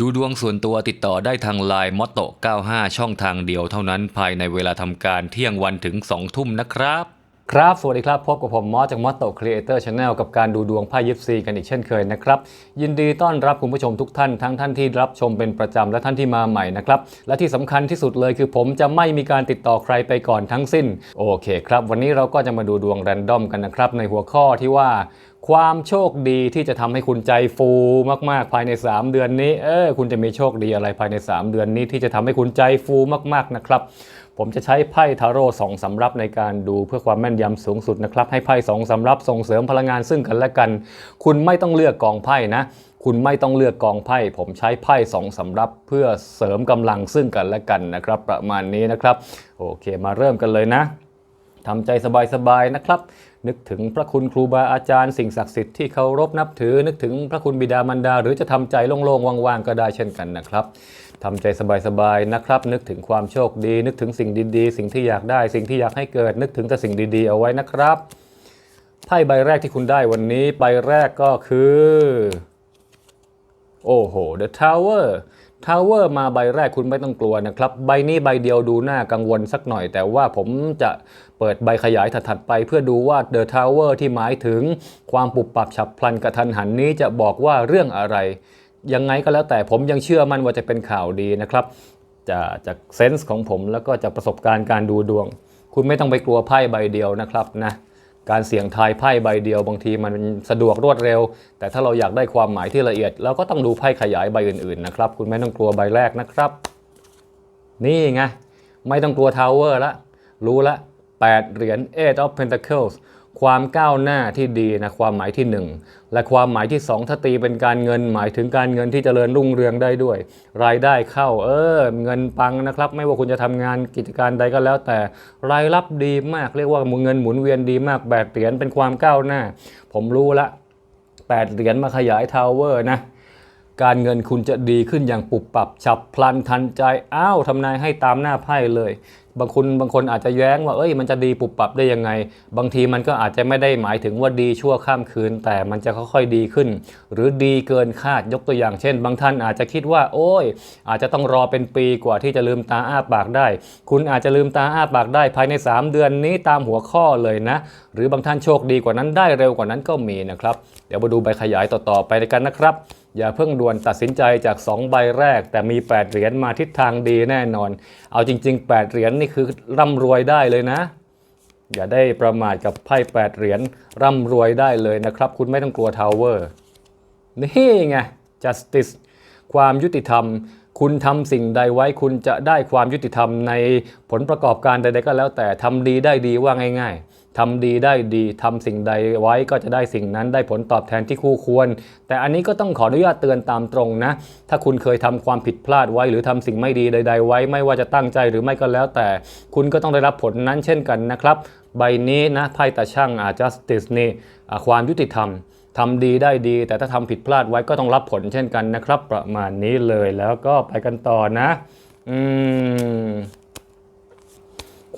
ดูดวงส่วนตัวติดต่อได้ทางไลน์มอตโต95 ช่องทางเดียวเท่านั้นภายในเวลาทำการเที่ยงวันถึง 2 ทุ่มนะครับ ครับ สวัสดีครับ พบกับผมมอสจากมอตโตครีเอเตอร์ชาแนลกับการดูดวงไพ่ยิปซีกันอีกเช่นเคยนะครับ ยินดีต้อนรับคุณผู้ชมทุกท่านทั้งท่านที่รับชมเป็นประจำและท่านที่มาใหม่นะครับ และที่สำคัญที่สุดเลยคือผมจะไม่มีการติดต่อใครไปก่อนทั้งสิ้น โอเคครับ วันนี้เราก็จะมาดูดวงแรนดอมกันนะครับในหัวข้อที่ว่า ความโชคดีที่จะทำให้คุณใจฟูมาก ๆ ภายใน 3 เดือนนี้ เออคุณจะมีโชคดีอะไรภายใน 3 เดือนนี้ที่จะทำให้คุณใจฟูมาก ๆ นะครับ ผมจะใช้ไพ่ทาโร่สองสำรับในการดูเพื่อความแม่นยำสูงสุดนะครับ ให้ไพ่สองสำรับส่งเสริมพลังงานซึ่งกันและกัน คุณไม่ต้องเลือกกองไพ่นะคุณไม่ต้องเลือกกองไพ่ ผมใช้ไพ่สองสำรับเพื่อเสริมกำลังซึ่งกันและกันนะครับ ประมาณนี้นะครับ โอเคมาเริ่มกันเลยนะ ทำใจสบายๆนะครับ นึกถึงพระคุณครูบาอาจารย์สิ่งศักดิ์สิทธิ์ที่เคารพนับถือ นึกถึงพระคุณบิดามารดา หรือจะทำใจโล่งๆว่างๆก็ได้เช่นกันนะครับทำใจสบายๆนะครับ นึกถึงความโชคดี นึกถึงสิ่งดีๆ สิ่งที่อยากได้ สิ่งที่อยากให้เกิด นึกถึงแต่สิ่งดีๆ เอาไว้นะครับไพ่ใบแรกที่คุณได้วันนี้ใบแรกก็คือ โอ้โห The Tower Tower มาใบแรกคุณไม่ต้องกลัวนะครับ ใบนี้ใบเดียวดูน่ากังวลสักหน่อย แต่ว่าผมจะเปิดใบขยายถัดไป เพื่อดูว่า The Tower ที่หมายถึงความปุบปับฉับพลันกระทันหันนี้จะบอกว่าเรื่องอะไร ยังไงก็แล้วแต่ผมยังเชื่อมั่นว่าจะเป็นข่าวดีนะครับจะจากเซนส์ของผมแล้วก็จากประสบการณ์การดูดวง คุณไม่ต้องไปกลัวไพ่ใบเดียวนะครับนะ การเสี่ยงทายไพ่ใบเดียวบางทีมันสะดวกรวดเร็ว แต่ถ้าเราอยากได้ความหมายที่ละเอียดเราก็ต้องดูไพ่ขยายใบอื่นๆนะครับ คุณไม่ต้องกลัวใบแรกนะครับ นี่ไง ไม่ต้องกลัวทาวเวอร์ละรู้ละ8เหรียญ Eight of Pentacles ความก้าวหน้าที่ดีนะความหมายที่ 1 และความหมายที่ 2 ถ้าตีเป็นการเงินหมายถึงการเงินที่เจริญรุ่งเรืองได้ด้วย รายได้เข้าเออเงินปังนะครับ ไม่ว่าคุณจะทำงานกิจการใดก็แล้ว แต่รายรับดีมากเรียกว่าเงินหมุนเวียนดีมากแปดเหรียญเป็นความก้าวหน้า ผมรู้ละ8เหรียญมาขยายทาวเวอร์นะการเงินคุณจะดีขึ้นอย่างปุบปับ ฉับพลันทันใจ อ้าวทำนายให้ตามหน้าไพ่เลย บางคนบางคนอาจจะแย้งว่าเอ้ยมันจะดีปุบปับได้ยังไง บางทีมันก็อาจจะไม่ได้หมายถึงว่าดีชั่วข้ามคืน แต่มันจะค่อยๆดีขึ้น หรือดีเกินคาดยกตัวอย่างเช่น บางท่านอาจจะคิดว่า โอ้ย อาจจะต้องรอเป็นปีกว่าที่จะลืมตาอ้าปากได้ คุณอาจจะลืมตาอ้าปากได้ภายใน 3 เดือนนี้ตามหัวข้อเลยนะ หรือบางท่านโชคดีกว่านั้นได้เร็วกว่านั้นก็มีนะครับ เดี๋ยวมาดูใบขยายต่อๆไปกันนะครับ อย่าเพิ่งด่วนตัดสินใจจาก 2 ใบแรก แต่มี 8 เหรียญมาทิศทางดีแน่นอน เอาจริง ๆ 8 เหรียญนี่คือร่ำรวยได้เลยนะ อย่าได้ประมาทกับไพ่ 8 เหรียญร่ำรวยได้เลยนะครับ คุณไม่ต้องกลัวทาวเวอร์นี่ไง justice ความยุติธรรม คุณทำสิ่งใดไว้คุณจะได้ความยุติธรรมในผลประกอบการใดๆก็แล้วแต่ทำดีได้ดีว่าง่าย ๆ ทำดีได้ดีทำสิ่งใดไว้ก็จะได้สิ่งนั้นได้ผลตอบแทนที่คู่ควร แต่อันนี้ก็ต้องขออนุญาตเตือนตามตรงนะ ถ้าคุณเคยทำความผิดพลาดไว้ หรือทำสิ่งไม่ดีใด ๆ ไว้ ไม่ว่าจะตั้งใจหรือไม่ก็แล้ว แต่คุณก็ต้องได้รับผลนั้นเช่นกันนะครับใบนี้นะไพ่ตาช่างอา justice นี่ความยุติธรรมทำดีได้ดี แต่ถ้าทำผิดพลาดไว้ก็ต้องรับผลเช่นกันนะครับ ประมาณนี้เลยแล้วก็ไปกันต่อนะ อืม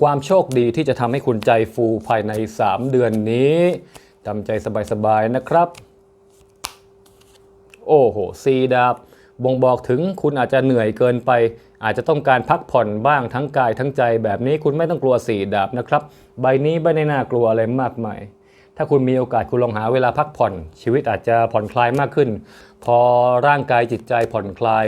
ความโชคดีที่จะทำให้คุณใจฟูภายใน 3 เดือนนี้ทำใจสบายๆนะครับ โอ้โหซีดาบบ่งบอกถึงคุณอาจจะเหนื่อยเกินไป อาจจะต้องการพักผ่อนบ้างทั้งกายทั้งใจแบบนี้คุณไม่ต้องกลัวสีดาบนะครับ ใบนี้ไม่ได้น่ากลัวอะไรมากมายถ้าคุณมีโอกาสคุณลองหาเวลาพักผ่อน ชีวิตอาจจะผ่อนคลายมากขึ้น พอร่างกายจิตใจผ่อนคลาย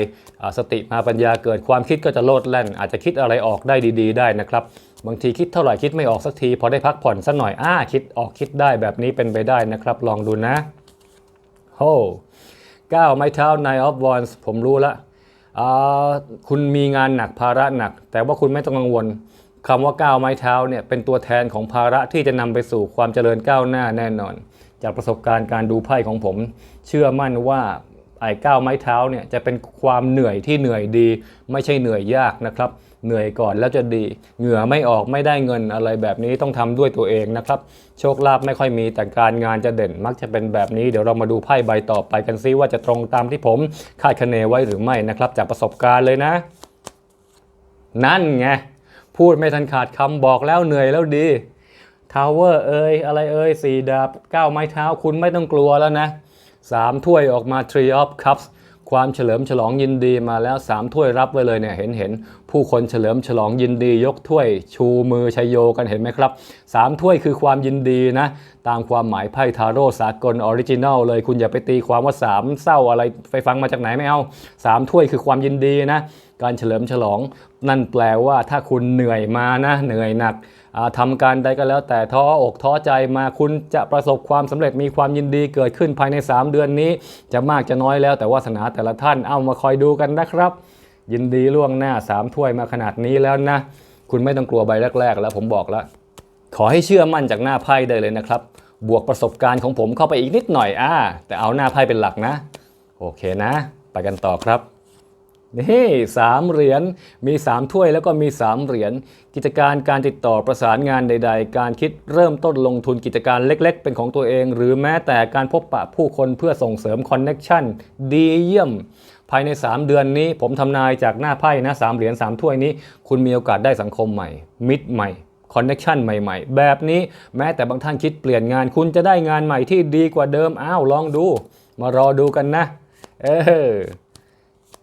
สติมาปัญญาเกิดความคิดก็จะโลดแล่น อาจจะคิดอะไรออกได้ดี ๆ ได้นะครับ บางทีคิดเท่าไหร่คิดไม่ออกสักที พอได้พักผ่อนสักหน่อยอ้าคิดออกคิดได้แบบนี้เป็นไปได้นะครับ ลองดูนะโฮก้าวไม้เท้า Nine of Wands ผมรู้ละอ่าคุณมีงานหนักภาระหนัก แต่ว่าคุณไม่ต้องกังวลคำว่าก้าวไม้เท้าเนี่ยเป็นตัวแทนของภาระที่จะนำไปสู่ความเจริญก้าวหน้าแน่นอน จากประสบการณ์การดูไพ่ของผม เชื่อมั่นว่าไอ้ก้าวไม้เท้าเนี่ยจะเป็นความเหนื่อยที่เหนื่อยดี ไม่ใช่เหนื่อยยากนะครับ เหนื่อยก่อนแล้วจะดี เหงื่อไม่ออกไม่ได้เงินอะไรแบบนี้ต้องทำด้วยตัวเองนะครับ โชคลาภไม่ค่อยมีแต่การงานจะเด่นมักจะเป็นแบบนี้เดี๋ยวเรามาดูไพ่ใบต่อไปกันซิว่าจะตรงตามที่ผมคาดคะเนไว้หรือไม่นะครับจากประสบการณ์เลยนะ นั่นไงพูดไม่ทันขาดคำบอกแล้วเหนื่อยแล้วดีทาวเวอร์เอ้ยอะไรเอ้ยสี่ดาบเก้าไม้เท้าคุณไม่ต้องกลัวแล้วนะสามถ้วยออกมา Tree of Cups ความเฉลิมฉลองยินดีมาแล้วสามถ้วยรับไว้เลยเนี่ยเห็นเห็นผู้คนเฉลิมฉลองยินดียกถ้วย ชูมือชัยโยกันเห็นไหมครับสามถ้วยคือความยินดีนะ ตามความหมายไพ่ทาโร่สากลออริจินัลเลยคุณอย่าไปตีความว่าสามเศร้าอะไรไปฟังมาจากไหนไม่เอาสามถ้วยคือความยินดีนะ การเฉลิมฉลองนั่นแปลว่าถ้าคุณเหนื่อยมานะเหนื่อยหนัก อ่าทำการใดก็แล้วแต่ท้ออกท้อใจมาคุณจะประสบความสำเร็จมีความยินดีเกิดขึ้นภายใน 3 เดือนนี้ จะมากจะน้อยแล้วแต่วาสนาแต่ละท่านเอามาคอยดูกันนะครับ ยินดีล่วงหน้า 3 ถ้วยมาขนาดนี้แล้วนะ คุณไม่ต้องกลัวใบแรก ๆ แล้วผมบอกแล้ว ขอให้เชื่อมั่นจากหน้าไพ่ได้เลยนะครับ บวกประสบการณ์ของผมเข้าไปอีกนิดหน่อยอ่าแต่เอาหน้าไพ่เป็นหลักนะ โอเคนะ ไปกันต่อครับ นี่สามเหรียญมี 3 ถ้วยแล้วก็มี 3 เหรียญกิจการการติดต่อประสานงานใด ๆ การคิดเริ่มต้นลงทุนกิจการเล็ก ๆ เป็นของตัวเอง หรือแม้แต่การพบปะผู้คนเพื่อส่งเสริมคอนเน็ชันดีเยี่ยม ภายใน 3 เดือนนี้ผมทำนายจากหน้าไพ่นะสามเหรียญ3ถ้วยนี้ คุณมีโอกาสได้สังคมใหม่ มิตรใหม่คอนเน็ชันใหม่ๆ แบบนี้แม้แต่บางท่านคิดเปลี่ยนงานคุณจะได้งานใหม่ที่ดีกว่าเดิมอ้าวลองดู มารอดูกันนะ เออ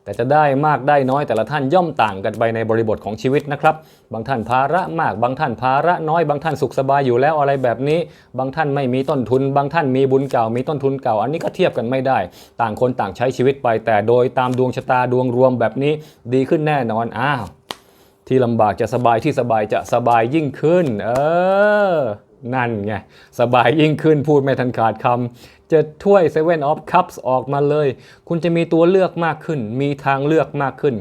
แต่จะได้มากได้น้อยแต่ละท่านย่อมต่างกันไปในบริบทของชีวิตนะครับ บางท่านภาระมาก บางท่านภาระน้อย บางท่านสุขสบายอยู่แล้วอะไรแบบนี้ บางท่านไม่มีต้นทุน บางท่านมีบุญเก่า มีต้นทุนเก่า อันนี้ก็เทียบกันไม่ได้ ต่างคนต่างใช้ชีวิตไป แต่โดยตามดวงชะตาดวงรวมแบบนี้ดีขึ้นแน่นอน อ้าว ที่ลำบากจะสบายที่สบายจะสบายยิ่งขึ้น เออ นั่นไง สบายยิ่งขึ้นพูดไม่ทันขาดคำจะถ้วย Seven of Cups ออกมาเลย คุณจะมีตัวเลือกมากขึ้น มีทางเลือกมากขึ้น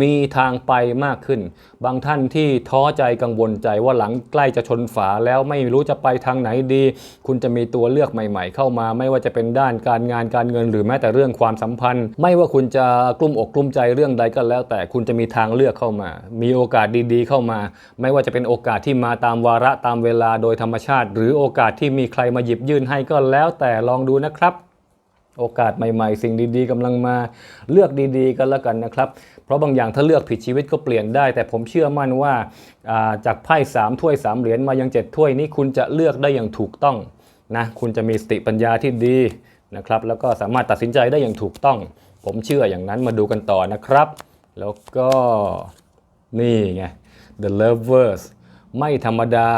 มีทางไปมากขึ้น บางท่านที่ท้อใจกังวลใจว่าหลังใกล้จะชนฝาแล้วไม่รู้จะไปทางไหนดี คุณจะมีตัวเลือกใหม่ๆ เข้ามา ไม่ว่าจะเป็นด้านการงานการเงิน หรือแม้แต่เรื่องความสัมพันธ์ ไม่ว่าคุณจะกลุ้มอกกลุ้มใจเรื่องใดก็แล้ว แต่คุณจะมีทางเลือกเข้ามา มีโอกาสดีๆ เข้ามา ไม่ว่าจะเป็นโอกาสที่มาตามวาระตามเวลาโดยธรรมชาติหรือโอกาสที่มีใครมาหยิบยื่นให้ก็แล้วแต่ลองดูนะครับโอกาสใหม่ๆ สิ่งดีๆกำลังมาเลือกดีๆ กันแล้วกันนะครับ เพราะบางอย่างถ้าเลือกผิดชีวิตก็เปลี่ยนได้ แต่ผมเชื่อมั่นว่าาจากไพ่สามถ้วยสามเหรียญมายังเจ็ดถ้วยนี้คุณจะเลือกได้อย่างถูกต้องนะคุณจะมีสติปัญญาที่ดีนะครับ แล้วก็สามารถตัดสินใจได้อย่างถูกต้อง ผมเชื่ออย่างนั้นมาดูกันต่อนะครับ แล้วก็นี่ไง The Lovers ไม่ธรรมดา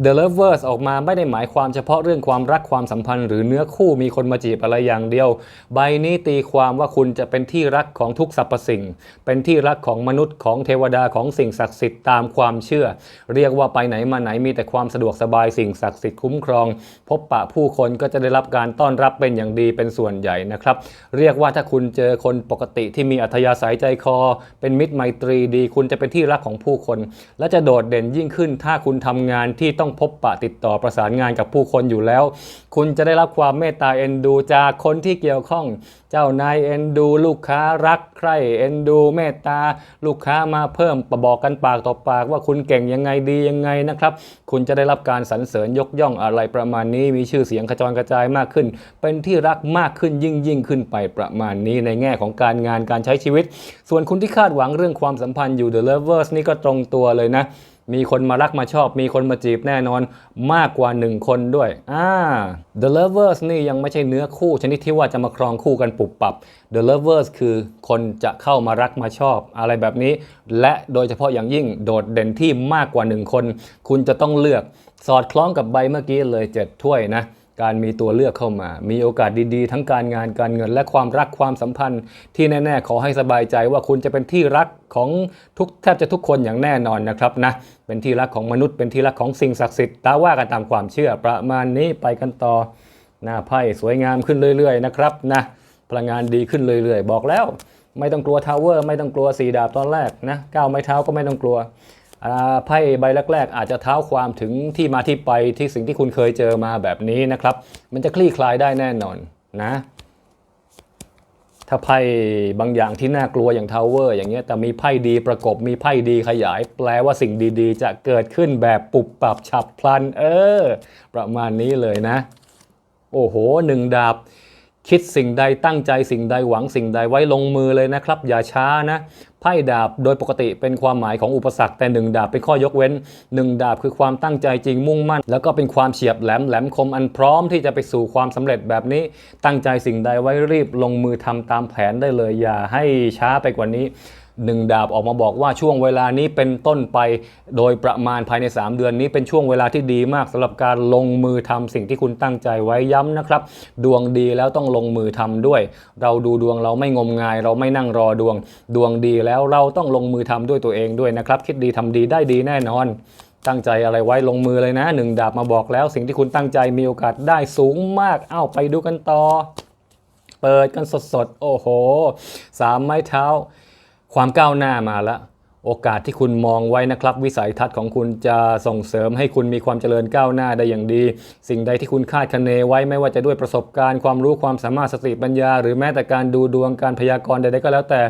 The Lovers ออกมาไม่ได้หมายความเฉพาะเรื่องความรักความสัมพันธ์ หรือเนื้อคู่มีคนมาจีบอะไรอย่างเดียว ใบนี้ตีความว่าคุณจะเป็นที่รักของทุกสรรพสิ่ง เป็นที่รักของมนุษย์ของเทวดาของสิ่งศักดิ์สิทธิ์ตามความเชื่อ เรียกว่าไปไหนมาไหนมีแต่ความสะดวกสบายสิ่งศักดิ์สิทธิ์คุ้มครอง พบปะผู้คนก็จะได้รับการต้อนรับเป็นอย่างดีเป็นส่วนใหญ่นะครับ เรียกว่าถ้าคุณเจอคนปกติที่มีอัธยาศัยใจคอ เป็นมิตรไมตรีดี คุณจะเป็นที่รักของผู้คน และจะโดดเด่นยิ่งขึ้น ถ้าคุณทำงานที่ต้องพบปะติดต่อประสานงานกับผู้คนอยู่แล้ว คุณจะได้รับความเมตตาเอ็นดูจากคนที่เกี่ยวข้อง เจ้านายเอ็นดู ลูกค้ารักใคร่เอ็นดู เมตตา ลูกค้ามาเพิ่มประบอกกันปากต่อปากว่าคุณเก่งยังไงดียังไงนะครับ คุณจะได้รับการสรรเสริญยกย่องอะไรประมาณนี้ มีชื่อเสียงขจรกระจายมากขึ้น เป็นที่รักมากขึ้นยิ่งยิ่งขึ้นไปประมาณนี้ในแง่ของการงานการใช้ชีวิต ส่วนคุณที่คาดหวังเรื่องความสัมพันธ์อยู่ The Lovers นี่ก็ตรงตัวเลยนะ มีคนมารักมาชอบ มีคนมาจีบแน่นอนมากกว่า 1 คนด้วยอ่า The Lovers นี่ยังไม่ใช่เนื้อคู่ ชนิดที่ว่าจะมาครองคู่กันปุบปับ The Lovers คือคนจะเข้ามารักมาชอบ อะไรแบบนี้ และโดยเฉพาะอย่างยิ่งโดดเด่นที่มากกว่า 1 คน คุณจะต้องเลือกสอดคล้องกับใบเมื่อกี้เลย 7 ถ้วยนะ การมีตัวเลือกเข้ามา มีโอกาสดีๆ ทั้งการงานการเงิน และความรักความสัมพันธ์ ที่แน่ๆ ขอให้สบายใจว่าคุณจะเป็นที่รักของทุกแทบจะทุกคนอย่างแน่นอนนะครับนะ เป็นที่รักของมนุษย์ เป็นที่รักของสิ่งศักดิ์สิทธิ์ตาว่ากันตามความเชื่อประมาณนี้ไปกันต่อ หน้าไพ่สวยงามขึ้นเรื่อยๆนะครับนะ พลังงานดีขึ้นเรื่อยๆ บอกแล้ว ไม่ต้องกลัวทาวเวอร์ ไม่ต้องกลัวสีดาบตอนแรกนะก้าวไม้เท้าก็ไม่ต้องกลัว ไพ่ใบแรก ๆ อาจจะเท้าความถึงที่มาที่ไปที่สิ่งที่คุณเคยเจอมาแบบนี้นะครับ มันจะคลี่คลายได้แน่นอนนะ ถ้าไพ่บางอย่างที่น่ากลัวอย่างทาวเวอร์อย่างเงี้ยแต่มีไพ่ดีประกบมีไพ่ดีขยาย แปลว่าสิ่งดีๆ จะเกิดขึ้นแบบปุบปับฉับพลัน เออ ประมาณนี้เลยนะ โอ้โหหนึ่งดาบ คิดสิ่งใดตั้งใจสิ่งใดหวังสิ่งใดไว้ลงมือเลยนะครับ อย่าช้านะไพ่ดาบโดยปกติเป็นความหมายของอุปสรรคแต่หนึ่งดาบเป็นข้อยกเว้นหนึ่งดาบคือความตั้งใจจริงมุ่งมั่น แล้วก็เป็นความเฉียบแหลมแหลมคมอันพร้อมที่จะไปสู่ความสำเร็จแบบนี้ ตั้งใจสิ่งใดไว้รีบลงมือทำตามแผนได้เลย อย่าให้ช้าไปกว่านี้ หนึ่งดาบออกมาบอกว่าช่วงเวลานี้เป็นต้นไป โดยประมาณภายใน 3 เดือนนี้เป็นช่วงเวลาที่ดีมากสำหรับการลงมือทำสิ่งที่คุณตั้งใจไว้ย้ำนะครับ ดวงดีแล้วต้องลงมือทำด้วย เราดูดวงเราไม่งมงาย เราไม่นั่งรอดวง ดวงดีแล้วเราต้องลงมือทำด้วยตัวเองด้วยนะครับ คิดดีทำดีได้ดีแน่นอนตั้งใจอะไรไว้ลงมือเลยนะหนึ่งดาบมาบอกแล้วสิ่งที่คุณตั้งใจมีโอกาสได้สูงมาก เอ้าไปดูกันต่อ เปิดกันสดๆ โอ้โห สามไม้เท้า ความก้าวหน้ามาแล้ว โอกาสที่คุณมองไว้นะครับ วิสัยทัศน์ของคุณจะส่งเสริมให้คุณมีความเจริญก้าวหน้าได้อย่างดี สิ่งใดที่คุณคาดคะเนไว้ไม่ว่าจะด้วยประสบการณ์ความรู้ความสามารถสติปัญญา หรือแม้แต่การดูดวงการพยากรณ์ใดๆก็แล้วแต่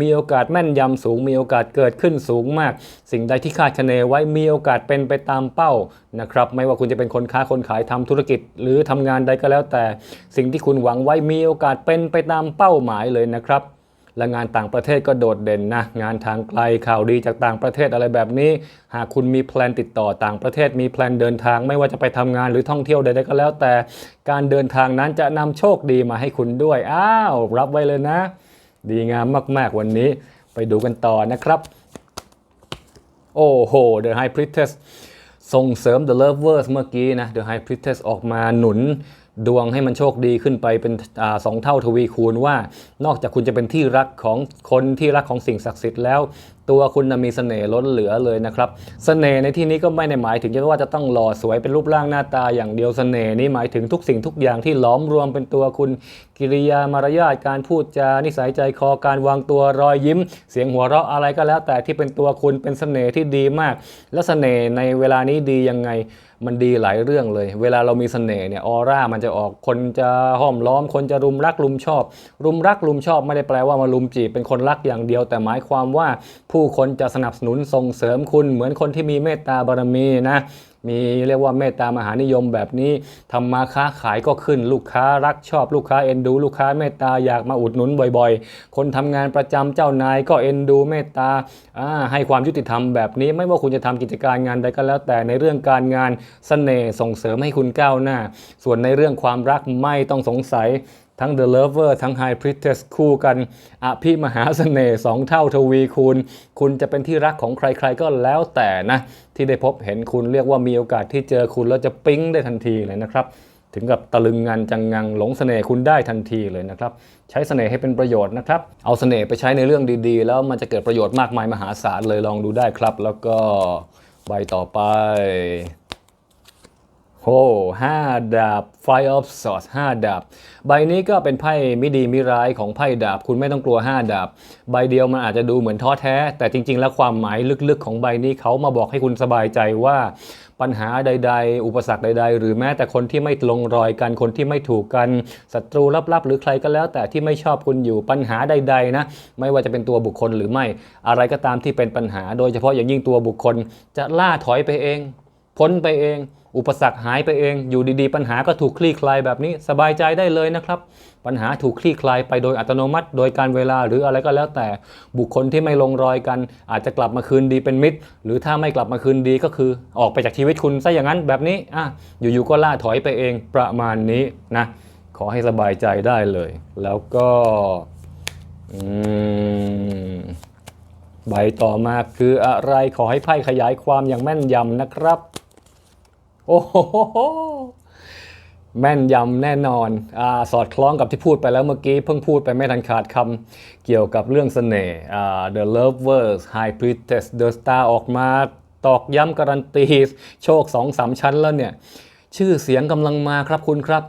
มีโอกาสแม่นยำสูง มีโอกาสเกิดขึ้นสูงมาก สิ่งใดที่คาดคะเนไว้มีโอกาสเป็นไปตามเป้านะครับไม่ว่าคุณจะเป็นคนค้าคนขายทำธุรกิจ หรือทำงานใดก็แล้วแต่ สิ่งที่คุณหวังไว้มีโอกาสเป็นไปตามเป้าหมายเลยนะครับ และงานต่างประเทศก็โดดเด่นนะ งานทางไกลข่าวดีจากต่างประเทศอะไรแบบนี้ หากคุณมีแพลนติดต่อต่างประเทศ มีแพลนเดินทาง ไม่ว่าจะไปทำงานหรือท่องเที่ยวใดๆก็แล้ว แต่การเดินทางนั้นจะนำโชคดีมาให้คุณด้วย อ้าว รับไว้เลยนะ ดีงามมากๆวันนี้ไปดูกันต่อนะครับ โอ้โห The High Priestess ส่งเสริม The Lovers เมื่อกี้นะ The High Priestess ออกมาหนุน ดวงให้มันโชคดีขึ้นไปเป็นอสองเท่าทวีคูณว่า นอกจากคุณจะเป็นที่รักของคนที่รักของสิ่งศักดิ์สิทธิ์แล้ว ตัวคุณนะมีเสน่ห์ล้นเหลือเลยนะครับเสน่ห์ในที่นี้ก็ไม่ได้หมายถึงจะว่าจะต้องหล่อสวยเป็นรูปร่างหน้าตาอย่างเดียวเสน่ห์นี้หมายถึงทุกสิ่งทุกอย่างที่ล้อมรวมเป็นตัวคุณ กิริยามารยาทการพูดจานิสัยใจคอการวางตัวรอยยิ้ม เสียงหัวเราะอะไรก็แล้ว แต่ที่เป็นตัวคุณเป็นเสน่ห์ที่ดีมาก และเสน่ห์ในเวลานี้ดียังไงมันดีหลายเรื่องเลย เวลาเรามีเสน่ห์เนี่ยออร่ามันจะออกคนจะห้อมล้อม คนจะรุมรักรุมชอบ รุมรักรุมชอบไม่ได้แปลว่ามารุมจีบเป็นคนรักอย่างเดียว แต่หมายความว่าผู้คนจะสนับสนุนส่งเสริมคุณเหมือนคนที่มีเมตตาบารมีนะ มีเรียกว่าเมตตามหานิยมแบบนี้ทำมาค้าขายก็ขึ้นลูกค้ารักชอบลูกค้าเอ็นดู ลูกค้าเมตตาอยากมาอุดหนุนบ่อยๆ คนทำงานประจำเจ้านายก็เอ็นดูเมตตาให้ความยุติธรรมแบบนี้ ไม่ว่าคุณจะทำกิจการงานใดก็แล้วแต่ในเรื่องการงานเสน่ห์ส่งเสริมให้คุณก้าวหน้า ส่วนในเรื่องความรักไม่ต้องสงสัย ทั้ง The Lover ทั้ง High Priestess คู่กันอภิมหาเสน่ห์สองเท่าทวีคูณ คุณจะเป็นที่รักของใครๆก็แล้วแต่นะ ที่ได้พบเห็นคุณเรียกว่ามีโอกาสที่เจอคุณแล้วจะปิ๊งได้ทันทีเลยนะครับ ถึงกับตะลึงงันจังงังหลงเสน่ห์คุณได้ทันทีเลยนะครับ ใช้เสน่ห์ให้เป็นประโยชน์นะครับ เอาเสน่ห์ไปใช้ในเรื่องดีๆ แล้วมันจะเกิดประโยชน์มากมายมหาศาลเลยลองดูได้ครับ แล้วก็ใบต่อไป โอ้ห้าดาบ Five of Swords ห้าดาบ ใบนี้ก็เป็นไพ่มิดีมิร้ายของไพ่ดาบ คุณไม่ต้องกลัว 5 ดาบ ใบเดียวมันอาจจะดูเหมือนท้อแท้ แต่จริง ๆ แล้วความหมายลึกๆ ของใบนี้เขามาบอกให้คุณสบายใจว่าปัญหาใด ๆ อุปสรรคใด ๆ หรือแม้แต่คนที่ไม่ลงรอยกัน คนที่ไม่ถูกกันศัตรูลับๆ หรือใครก็แล้ว แต่ที่ไม่ชอบคุณอยู่ปัญหาใด ๆ นะ ไม่ว่าจะเป็นตัวบุคคลหรือไม่ อะไรก็ตามที่เป็นปัญหา โดยเฉพาะอย่างยิ่งตัวบุคคล จะล่าถอยไปเอง พ้นไปเอง อุปสรรคหายไปเอง อยู่ดีๆ ปัญหาก็ถูกคลี่คลายแบบนี้สบายใจได้เลยนะครับ ปัญหาถูกคลี่คลายไปโดยอัตโนมัติ โดยการเวลาหรืออะไรก็แล้วแต่บุคคลที่ไม่ลงรอยกัน อาจจะกลับมาคืนดีเป็นมิตร หรือถ้าไม่กลับมาคืนดีก็คือออกไปจากชีวิตคุณซะอย่างนั้นแบบนี้อะอยู่ๆก็ล่าถอยไปเองประมาณนี้นะขอให้สบายใจได้เลย แล้วก็อืมใบต่อมาคืออะไรขอให้ไพ่ขยายความอย่างแม่นยำนะครับ โอ้โหแม่นยำแน่นอนอาสอดคล้องกับที่พูดไปแล้วเมื่อกี้ เพิ่งพูดไปไม่ทันขาดคำเกี่ยวกับเรื่องเสน่ห์ The Lovers High Priestess The Star ออกมาตอกย้ำการันตีโชค2อสามชั้นแล้วเนี่ย ชื่อเสียงกำลังมาครับคุณครับ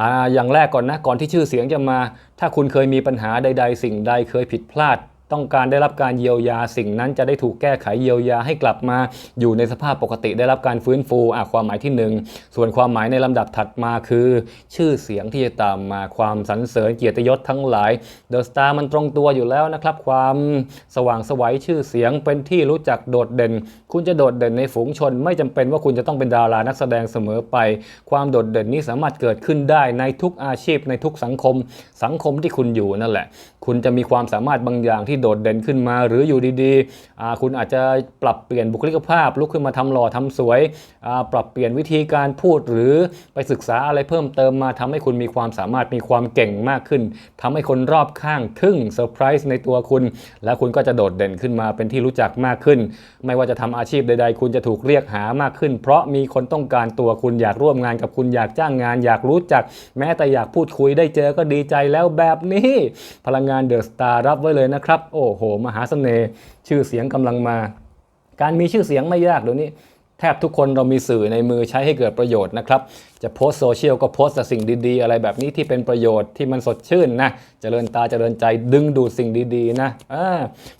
อ่าอย่างแรกก่อนนะ ก่อนที่ชื่อเสียงจะมา ถ้าคุณเคยมีปัญหาใด ๆ สิ่งใดเคยผิดพลาด ต้องการได้รับการเยียวยาสิ่งนั้นจะได้ถูกแก้ไขเยียวยาให้กลับมาอยู่ในสภาพปกติได้รับการฟื้นฟูอะความหมายที่หนึ่งส่วนความหมายในลำดับถัดมาคือ ชื่อเสียงที่จะตามมาความสรรเสริญเกียรติยศทั้งหลายเดอะสตาร์มันตรงตัวอยู่แล้วนะครับความสว่างสวัยชื่อเสียงเป็นที่รู้จักโดดเด่น คุณจะโดดเด่นในฝูงชน ไม่จำเป็นว่าคุณจะต้องเป็นดารานักแสดงเสมอไป ความโดดเด่นนี้สามารถเกิดขึ้นได้ในทุกอาชีพในทุกสังคม สังคมที่คุณอยู่นั่นแหละ คุณจะมีความสามารถบางอย่างที่โดดเด่นขึ้นมา หรืออยู่ดีๆ คุณอาจจะปรับเปลี่ยนบุคลิกภาพ ลุกขึ้นมาทำหล่อทำสวย ปรับเปลี่ยนวิธีการพูดหรือไปศึกษาอะไรเพิ่มเติมมาทำให้คุณมีความสามารถมีความเก่งมากขึ้นทำให้คนรอบข้างทึ่งเซอร์ไพรส์ในตัวคุณ แล้วคุณก็จะโดดเด่นขึ้นมาเป็นที่รู้จักมากขึ้น ไม่ว่าจะทำอาชีพใด ๆ คุณจะถูกเรียกหามากขึ้น เพราะมีคนต้องการตัวคุณอยากร่วมงานกับคุณอยากจ้างงาน อยากรู้จัก แม้แต่อยากพูดคุยได้เจอก็ดีใจแล้วแบบนี้ พลังงานเดอะสตาร์รับไว้เลยนะครับโอ้โห มหาเสน่ห์ชื่อเสียงกำลังมา การมีชื่อเสียงไม่ยากเดี๋ยวนี้แทบทุกคนเรามีสื่อในมือใช้ให้เกิดประโยชน์นะครับ จะโพสโซเชียลก็โพสแต่สิ่งดีๆ อะไรแบบนี้ที่เป็นประโยชน์ที่มันสดชื่นนะเจริญตาเจริญใจดึงดูดสิ่งดีๆนะ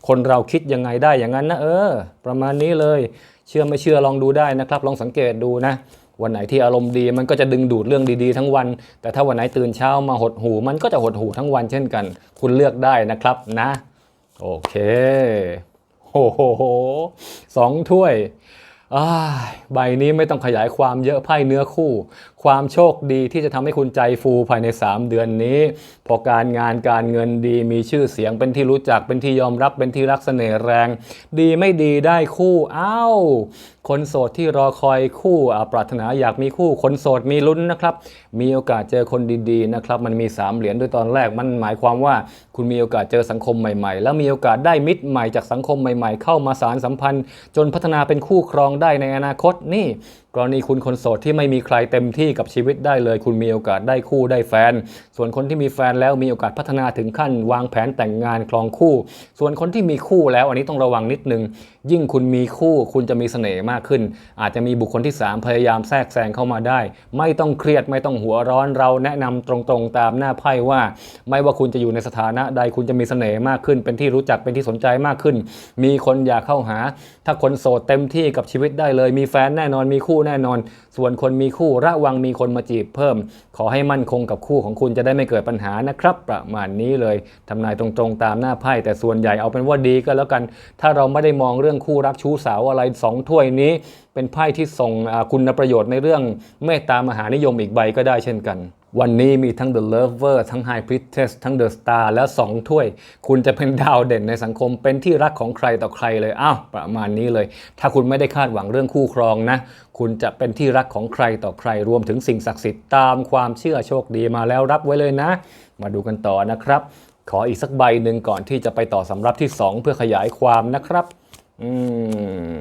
คนเราคิดยังไงได้อย่างนั้นนะเออ ประมาณนี้เลย เชื่อไม่เชื่อลองดูได้นะครับ ลองสังเกตดูนะวันไหนที่อารมณ์ดีมันก็จะดึงดูดเรื่องดีๆ ทั้งวัน แต่ถ้าวันไหนตื่นเช้ามาหดหูมันก็จะหดหูทั้งวันเช่นกัน คุณเลือกได้นะครับนะ โอเคโอ้โหสองถ้วยอ้ายใบนี้ไม่ต้องขยายความเยอะไพ่เนื้อคู่ ความโชคดีที่จะทำให้คุณใจฟูภายใน 3 เดือนนี้ พอการงานการเงินดีมีชื่อเสียงเป็นที่รู้จักเป็นที่ยอมรับเป็นที่รักเสน่ห์แรง ดีไม่ดีได้คู่อ้าวคนโสดที่รอคอยคู่อ่าปรารถนาอยากมีคู่ คนโสดมีลุ้นนะครับ มีโอกาสเจอคนดีๆนะครับ มันมีสามเหรียญด้วยตอนแรกมันหมายความว่า คุณมีโอกาสเจอสังคมใหม่ ๆ แล้วมีโอกาสได้มิตรใหม่จากสังคมใหม่ ๆ เข้ามาสารสัมพันธ์ จนพัฒนาเป็นคู่ครองได้ในอนาคตนี่ กรณีคุณคนโสดที่ไม่มีใครเต็มที่กับชีวิตได้เลย คุณมีโอกาสได้คู่ได้แฟน ส่วนคนที่มีแฟนแล้วมีโอกาสพัฒนาถึงขั้น วางแผนแต่งงานครองคู่ ส่วนคนที่มีคู่แล้วอันนี้ต้องระวังนิดนึง ยิ่งคุณมีคู่ คุณจะมีเสน่ห์มากขึ้น อาจจะมีบุคคลที่ 3 พยายามแทรกแซงเข้ามาได้ ไม่ต้องเครียดไม่ต้องหัวร้อนเราแนะนำตรงๆตามหน้าไพ่ว่า ไม่ว่าคุณจะอยู่ในสถานะใดคุณจะมีเสน่ห์มากขึ้น เป็นที่รู้จักเป็นที่สนใจมากขึ้น มีคนอยากเข้าหา ถ้าคนโสดเต็มที่กับชีวิตได้เลย มีแฟนแน่นอนมีคู่แน่นอน ส่วนคนมีคู่ระวังมีคนมาจีบเพิ่ม ขอให้มั่นคงกับคู่ของคุณจะได้ไม่เกิดปัญหานะครับ ประมาณนี้เลยทำนายตรงๆตามหน้าไพ่แต่ส่วนใหญ่เอาเป็นว่าดีก็แล้วกัน ถ้าเราไม่ได้มองเรื่องคู่รักชู้สาวอะไรสองถ้วยนี้ เป็นไพ่ที่ส่งคุณประโยชน์ในเรื่องเมตตามหานิยมอีกใบก็ได้เช่นกันวันนี้มีทั้ง The Lover ทั้ง High Priestess ทั้ง The Star แล้ว2ถ้วย คุณจะเป็นดาวเด่นในสังคมเป็นที่รักของใครต่อใครเลย อ้าว ประมาณนี้เลย ถ้าคุณไม่ได้คาดหวังเรื่องคู่ครองนะ คุณจะเป็นที่รักของใครต่อใครรวมถึงสิ่งศักดิ์สิทธิ์ตามความเชื่อโชคดีมาแล้วรับไว้เลยนะ มาดูกันต่อนะครับ ขออีกสักใบหนึ่งก่อนที่จะไปต่อสำรับที่ 2 เพื่อขยายความนะครับ อืม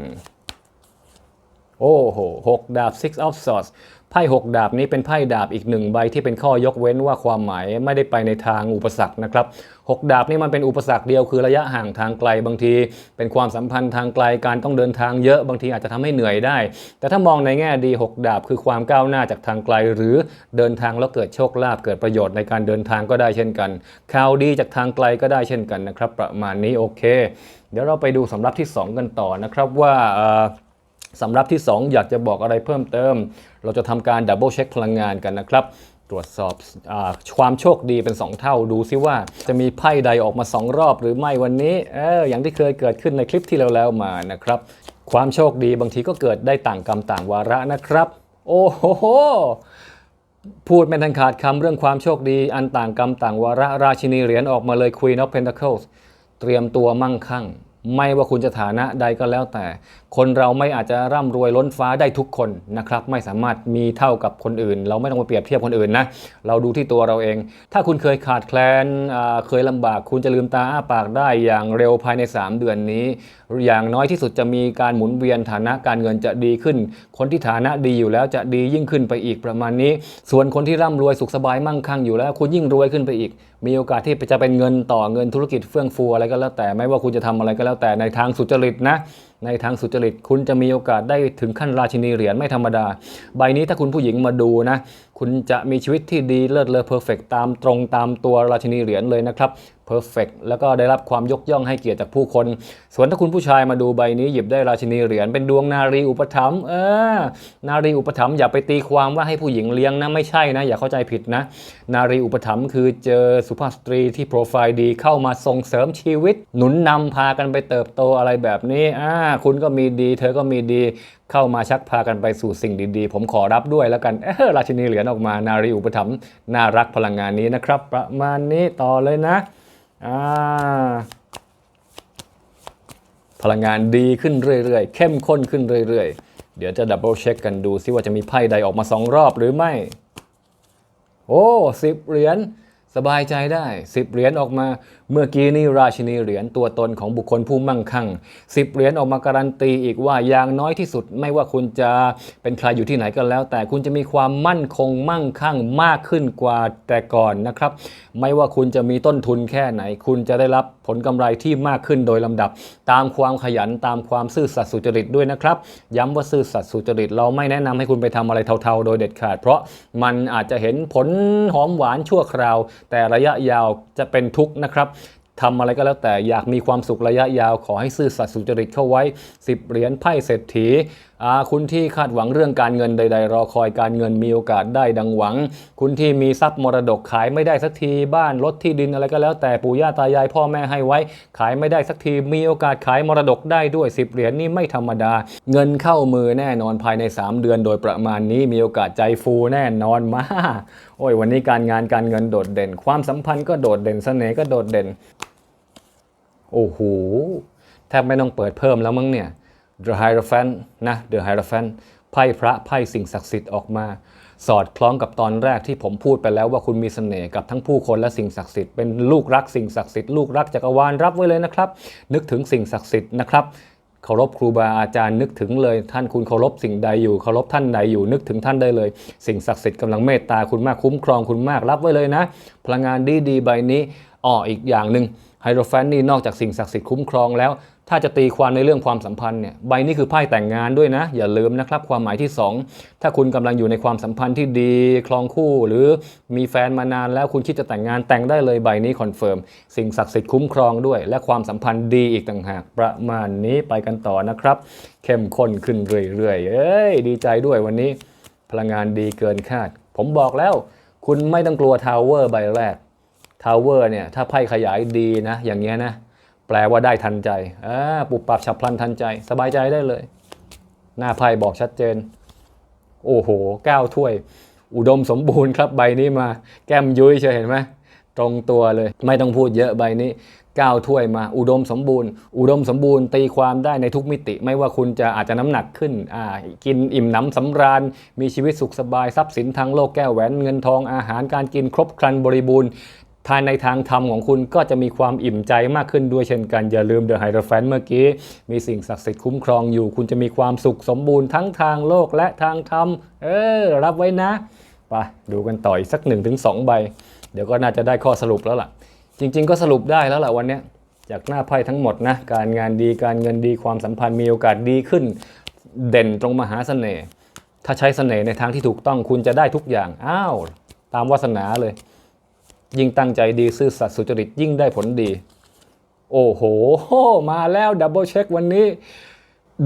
โอ้โหหกดาบ six of swords ไพ่หกดาบนี้เป็นไพ่ดาบอีกหนึ่งใบที่เป็นข้อยกเว้นว่าความหมายไม่ได้ไปในทางอุปสรรคนะครับหกดาบนี่มันเป็นอุปสรรคเดียวคือระยะห่างทางไกลบางที เป็นความสัมพันธ์ทางไกลการต้องเดินทางเยอะบางทีอาจจะทำให้เหนื่อยได้ แต่ถ้ามองในแง่ดีหกดาบคือความก้าวหน้าจากทางไกล หรือเดินทางแล้วเกิดโชคลาภเกิดประโยชน์ในการเดินทางก็ได้เช่นกันข่าวดีจากทางไกลก็ได้เช่นกันนะครับ ประมาณนี้โอเค เดี๋ยวเราไปดูสำรับที่สองกันต่อนะครับว่าเอ่อ สำหรับที่ 2 อยากจะบอกอะไรเพิ่มเติม เราจะทำการดับเบิลเช็คพลังงานกันนะครับ ตรวจสอบอความโชคดีเป็น 2 เท่าดูซิว่า จะมีไพ่ใดออกมา 2 รอบหรือไม่วันนี้เอออย่างที่เคยเกิดขึ้นในคลิปที่แล้วมานะครับ ความโชคดีบางทีก็เกิดได้ต่างกรรมต่างวาระนะครับ โอ้โหพูดไม่ทันขาดคำเรื่องความโชคดี อันต่างกรรมต่างวาระราชินีเหรียญออกมาเลย Queen of Pentacles เตรียมตัวมั่งคั่ง ไม่ว่าคุณจะฐานะใดก็แล้วแต่ คนเราไม่อาจจะร่ำรวยล้นฟ้าได้ทุกคนนะครับ ไม่สามารถมีเท่ากับคนอื่น เราไม่ต้องไปเปรียบเทียบคนอื่นนะ เราดูที่ตัวเราเอง ถ้าคุณเคยขาดแคลนเคยลำบาก คุณจะลืมตาอ้าปากได้อย่างเร็วภายใน 3 เดือนนี้ อย่างน้อยที่สุดจะมีการหมุนเวียนฐานะการเงินจะดีขึ้น คนที่ฐานะดีอยู่แล้วจะดียิ่งขึ้นไปอีกประมาณนี้ ส่วนคนที่ร่ำรวยสุขสบายมั่งคั่งอยู่แล้ว คุณยิ่งรวยขึ้นไปอีก มีโอกาสที่จะเป็นเงินต่อเงินธุรกิจเฟื่องฟูอะไรก็แล้วแต่ไม่ว่าคุณจะทำอะไรก็แล้วแต่ในทางสุจริตนะในทางสุจริตคุณจะมีโอกาสได้ถึงขั้นราชินีเหรียญไม่ธรรมดา ใบนี้ถ้าคุณผู้หญิงมาดูนะ คุณจะมีชีวิตที่ดีเลิศเลอเพอร์เฟกตามตรงตามตัวราชินีเหรียญเลยนะครับ เพอร์เฟกแล้วก็ได้รับความยกย่องให้เกียรติจากผู้คน ส่วนถ้าคุณผู้ชายมาดูใบนี้หยิบได้ราชินีเหรียญเป็นดวงนารีอุปถัมภ์เออนารีอุปถัมภ์อย่าไปตีความว่าให้ผู้หญิงเลี้ยงนะไม่ใช่นะ อย่าเข้าใจผิดนะ นารีอุปถัมภ์คือเจอสุภาพสตรีที่โปรไฟล์ดีเข้ามาส่งเสริมชีวิต หนุนนำพากันไปเติบโตอะไรแบบนี้อ่าคุณก็มีดี เธอก็มีดีเข้ามาชักพากันไปสู่สิ่งดีๆ ผมขอรับด้วยแล้วกันเออราชินีเหรียญออกมานารีอุปถัมภ์น่ารักพลังงานนี้นะครับ ประมาณนี้ต่อเลยนะ อ่าพลังงานดีขึ้นเรื่อยๆ เข้มข้นขึ้นเรื่อยๆ เดี๋ยวจะดับเบิลเช็คกันดูซิว่าจะมีไพ่ใดออกมาสองรอบหรือไม่ โอ้สิบเหรียญสบายใจได้สิบเหรียญออกมา เมื่อกี้นี่ราชินีเหรียญตัวตนของบุคคลผู้มั่งคั่งสิบเหรียญออกมาการันตีอีกว่าอย่างน้อยที่สุด ไม่ว่าคุณจะเป็นใครอยู่ที่ไหนก็แล้ว แต่คุณจะมีความมั่นคงมั่งคั่งมากขึ้นกว่าแต่ก่อนนะครับ ไม่ว่าคุณจะมีต้นทุนแค่ไหน คุณจะได้รับผลกำไรที่มากขึ้นโดยลำดับ ตามความขยันตามความซื่อสัตย์สุจริตด้วยนะครับ ย้ำว่าซื่อสัตย์สุจริตเราไม่แนะนำให้คุณไปทำอะไรเทาๆ โดยเด็ดขาด เพราะมันอาจจะเห็นผลหอมหวานชั่วคราว แต่ระยะยาวจะเป็นทุกข์นะครับ ทำอะไรก็แล้วแต่อยากมีความสุขระยะยาว ขอให้ซื่อสัตย์สุจริตเข้าไว้ 10 เหรียญไพ่เศรษฐี อาคุณที่คาดหวังเรื่องการเงินใด ๆ รอคอยการเงินมีโอกาสได้ดังหวัง คุณที่มีทรัพย์มรดกขายไม่ได้สักทีบ้านรถที่ดินอะไรก็แล้วแต่ปู่ย่าตายายพ่อแม่ให้ไว้ ขายไม่ได้สักทีมีโอกาสขายมรดกได้ด้วย 10 เหรียญนี่ไม่ธรรมดา เงินเข้ามือแน่นอนภายใน 3 เดือนโดยประมาณนี้มีโอกาสใจฟูแน่นอนมากโอ้ยวันนี้การงานการเงินโดดเด่น ความสัมพันธ์ก็โดดเด่นเสน่ห์ก็โดดเด่นโอ้โหแทบไม่ต้องเปิดเพิ่มแล้วมั้งเนี่ย The Hierophant นะ The Hierophant ไพ่พระไพ่สิ่งศักดิ์สิทธิ์ออกมา สอดคล้องกับตอนแรกที่ผมพูดไปแล้วว่าคุณมีเสน่ห์กับทั้งผู้คนและสิ่งศักดิ์สิทธิ์เป็นลูกรักสิ่งศักดิ์สิทธิ์ลูกรักจักรวาลรับไว้เลยนะครับ นึกถึงสิ่งศักดิ์สิทธิ์นะครับเคารพครูบาอาจารย์นึกถึงเลยท่านคุณเคารพสิ่งใดอยู่เคารพท่านใดอยู่นึกถึงท่านได้เลย สิ่งศักดิ์สิทธิ์กำลังเมตตาคุณมากคุ้มครองคุณมากรับไว้เลยนะ พลังงานดีดีๆใบนี้อ้ออีกอย่างหนึ่งไฮโดรแฟนนี่นอกจากสิ่งศักดิ์สิทธิ์คุ้มครองแล้ว ถ้าจะตีความในเรื่องความสัมพันธ์เนี่ยใบนี้คือไพ่แต่งงานด้วยนะ อย่าลืมนะครับความหมายที่ 2 ถ้าคุณกำลังอยู่ในความสัมพันธ์ที่ดีคลองคู่ หรือมีแฟนมานานแล้วคุณคิดจะแต่งงานแต่งได้เลยใบนี้คอนเฟิร์มสิ่งศักดิ์สิทธิ์คุ้มครองด้วย และความสัมพันธ์ดีอีกต่างหาก ประมาณนี้ไปกันต่อนะครับ เข้มข้นขึ้นเรื่อยๆเอ้ยดีใจด้วยวันนี้ พลังงานดีเกินคาด ผมบอกแล้ว คุณไม่ต้องกลัวทาวเวอร์ใบแรกทาวเวอร์เนี่ยถ้าไพ่ขยายดีนะ อย่างเงี้ยนะ แปลว่าได้ทันใจอ่าปุบปับฉับพลันทันใจ สบายใจได้เลย หน้าไพ่บอกชัดเจน โอ้โหเก้าถ้วย อุดมสมบูรณ์ครับใบนี้มา แก้มยุ้ยเชยเห็นไหมตรงตัวเลย ไม่ต้องพูดเยอะใบนี้ก้าถ้วยมาอุดมสมบูรณ์ อุดมสมบูรณ์ตีความได้ในทุกมิติ ไม่ว่าคุณจะอาจจะน้ำหนักขึ้นกินอิ่มหนำสำราญ มีชีวิตสุขสบายทรัพย์สินทางโลกแก้วแหวนเงินทองอาหารการกินครบครันบริบูรณ์ ทานในทางธรรมของคุณก็จะมีความอิ่มใจมากขึ้นด้วยเช่นกันอย่าลืมเดอะไฮโดรแฟนเมื่อกี้ มีสิ่งศักดิ์สิทธิ์คุ้มครองอยู่ คุณจะมีความสุขสมบูรณ์ทั้งทางโลกและทางธรรม เออ รับไว้นะไปดูกันต่ออีกสัก1นถึงสใบ เดี๋ยวก็น่าจะได้ข้อสรุปแล้วล่ะ จริง ๆ ก็สรุปได้แล้วล่ะวันนี้จากหน้าไพ่ทั้งหมดนะการงานดีการเงินดีความสัมพันธ์มีโอกาสดีขึ้น เด่นตรงมหาเสน่ห์ถ้าใช้เสน่ห์ในทางที่ถูกต้องคุณจะได้ทุกอย่างอ้าวตามวาสนาเลย ยิ่งตั้งใจดีซื่อสัตย์สุจริตยิ่งได้ผลดี โอ้โห มาแล้วดับเบิลเช็ควันนี้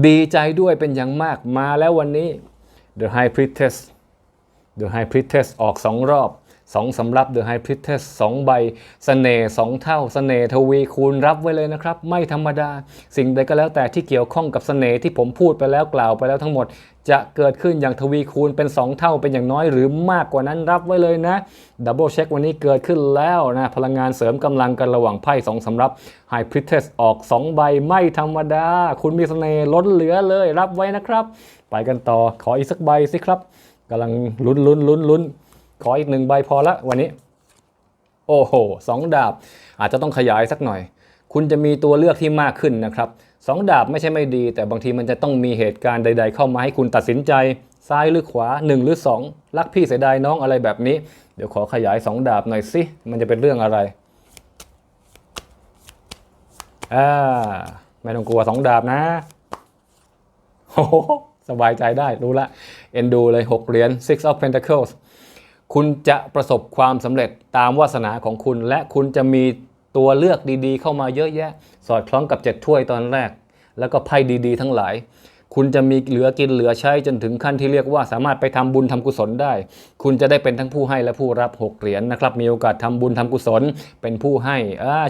ดีใจด้วยเป็นอย่างมากมาแล้ววันนี้ The High Priestess The High Priestess ออก2รอบ2สำรับ The High Priestess 2ใบสเสน่ห์2เท่าสเสน่ห์ทวีคูณรับไว้เลยนะครับ ไม่ธรรมดา สิ่งใดก็แล้วแต่ที่เกี่ยวข้องกับสเสน่ห์ที่ผมพูดไปแล้วกล่าวไปแล้วทั้งหมด จะเกิดขึ้นอย่างทวีคูณเป็น 2 เท่าเป็นอย่างน้อยหรือมากกว่านั้นรับไว้เลยนะดับเบิลเช็ควันนี้เกิดขึ้นแล้วนะพลังงานเสริมกำลังกันระหว่างไพ่2สำรับ High Priestess ออก 2 ใบไม่ธรรมดา คุณมีเสน่ห์ล้นเหลือเลยรับไว้นะครับ ไปกันต่อขออีกสักใบสิครับกำลังลุ้นลุ้นลุ้นลุ้นขออีกหนึ่งใบพอละวันนี้ โอ้โหสองดาบ อาจจะต้องขยายสักหน่อย คุณจะมีตัวเลือกที่มากขึ้นนะครับ สองดาบไม่ใช่ไม่ดี แต่บางทีมันจะต้องมีเหตุการณ์ใด ๆ เข้ามาให้คุณตัดสินใจ ซ้ายหรือขวา 1 หรือ 2 รักพี่เสียดายน้องอะไรแบบนี้ เดี๋ยวขอขยาย 2 ดาบหน่อยสิมันจะเป็นเรื่องอะไรอ่าไม่ต้องกลัว 2 ดาบนะโอ้สบายใจได้รู้ละเอ็นดูเลย 6 เหรียญ Six of Pentacles คุณจะประสบความสำเร็จตามวาสนาของคุณและคุณจะมี ตัวเลือกดีๆ เข้ามาเยอะแยะ สอดคล้องกับเจ็ดถ้วยตอนแรก แล้วก็ไพ่ดีๆ ทั้งหลาย คุณจะมีเหลือกินเหลือใช้จนถึงขั้นที่เรียกว่าสามารถไปทำบุญทำกุศลได้ คุณจะได้เป็นทั้งผู้ให้และผู้รับ 6 เหรียญนะครับ มีโอกาสทำบุญทำกุศล เป็นผู้ให้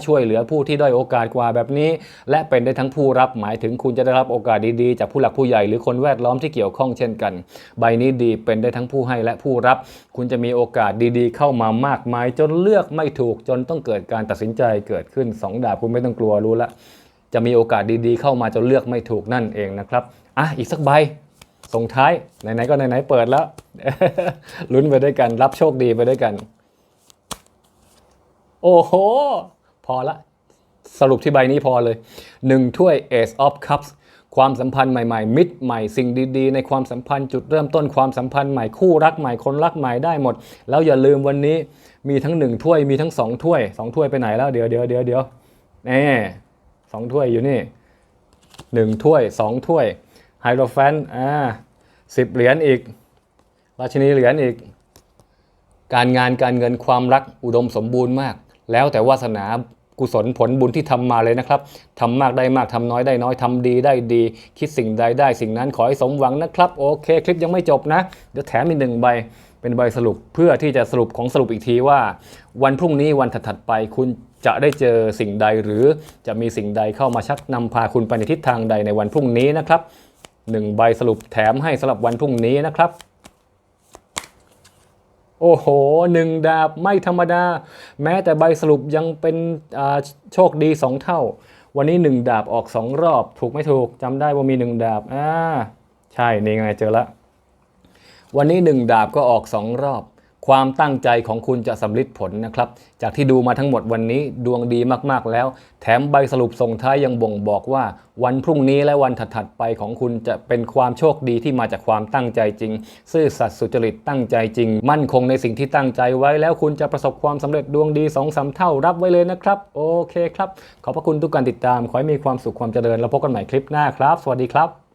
ช่วยเหลือผู้ที่ด้อยโอกาสกว่าแบบนี้ และเป็นได้ทั้งผู้รับหมายถึงคุณจะได้รับโอกาสดีๆ จากผู้หลักผู้ใหญ่หรือคนแวดล้อมที่เกี่ยวข้องเช่นกัน ใบนี้ดีเป็นได้ทั้งผู้ให้และผู้รับ คุณจะมีโอกาสดีๆ เข้ามามากมาย จนเลือกไม่ถูกจนต้องเกิดการตัดสินใจเกิดขึ้นสองดาบคุณไม่ต้องกลัวรู้ละจะมีโอกาสดีๆ เข้ามาจนเลือกไม่ถูกนั่นเองนะครับ อะอีกสักใบส่งท้ายไหนๆก็ไหนๆเปิดแล้วลุ้นไปด้วยกันรับโชคดีไปด้วยกัน โอ้โห พอละ สรุปที่ใบนี้พอเลย 1 ถ้วย Ace of Cups ความสัมพันธ์ใหม่ๆ มิตรใหม่สิ่งดีๆ ในความสัมพันธ์จุดเริ่มต้นความสัมพันธ์ใหม่คู่รักใหม่คนรักใหม่ได้หมด แล้วอย่าลืมวันนี้มีทั้ง 1 ถ้วยมีทั้ง 2 ถ้วย 2 ถ้วยไปไหนแล้วเดี๋ยวเดี๋ยวเดี๋ยวเดี๋ยวแน่สองถ้วยอยู่นี่หนึ่งถ้วยสองถ้วย ไฮโดรแฟนอ่าสิบเหรียญอีก ราชินีเหรียญอีก การงานการเงินความรักอุดมสมบูรณ์มาก แล้วแต่วาสนากุศลผลบุญที่ทำมาเลยนะครับทำมากได้มากทำน้อยได้น้อยทำดีได้ดี คิดสิ่งใดได้สิ่งนั้นขอให้สมหวังนะครับ โอเค คลิปยังไม่จบนะ เดี๋ยวแถมอีกหนึ่งใบ เป็นใบสรุปเพื่อที่จะสรุปของสรุปอีกทีว่า วันพรุ่งนี้วันถัดๆไปคุณจะได้เจอสิ่งใดหรือจะมีสิ่งใดเข้ามาชักนำพาคุณไปในทิศทางใดในวันพรุ่งนี้นะครับ หนึ่งใบสรุปแถมให้สำหรับวันพรุ่งนี้นะครับ โอ้โหหนึ่งดาบไม่ธรรมดา แม้แต่ใบสรุปยังเป็นอ่าโชคดีสองเท่า วันนี้หนึ่งดาบออกสองรอบ ถูกไม่ถูกจำได้ว่ามีหนึ่งดาบอ่าใช่ นี่ไงเจอละ วันนี้หนึ่งดาบก็ออกสองรอบ ความตั้งใจของคุณจะสำลิดผลนะครับ จากที่ดูมาทั้งหมดวันนี้ดวงดีมากๆแล้ว แถมใบสรุปส่งท้ายยังบ่งบอกว่า วันพรุ่งนี้และวันถัดๆไปของคุณจะเป็นความโชคดีที่มาจากความตั้งใจจริง ซื่อสัตย์สุจริตตั้งใจจริง มั่นคงในสิ่งที่ตั้งใจไว้แล้วคุณจะประสบความสำเร็จดวงดี2อสเท่ารับไว้เลยนะครับ โอเคครับ ขอบพระคุณทุกการติดตาม ขอให้มีความสุขความเจริญแล้วพบกันใหม่คลิปหน้าครับ สวัสดีครับ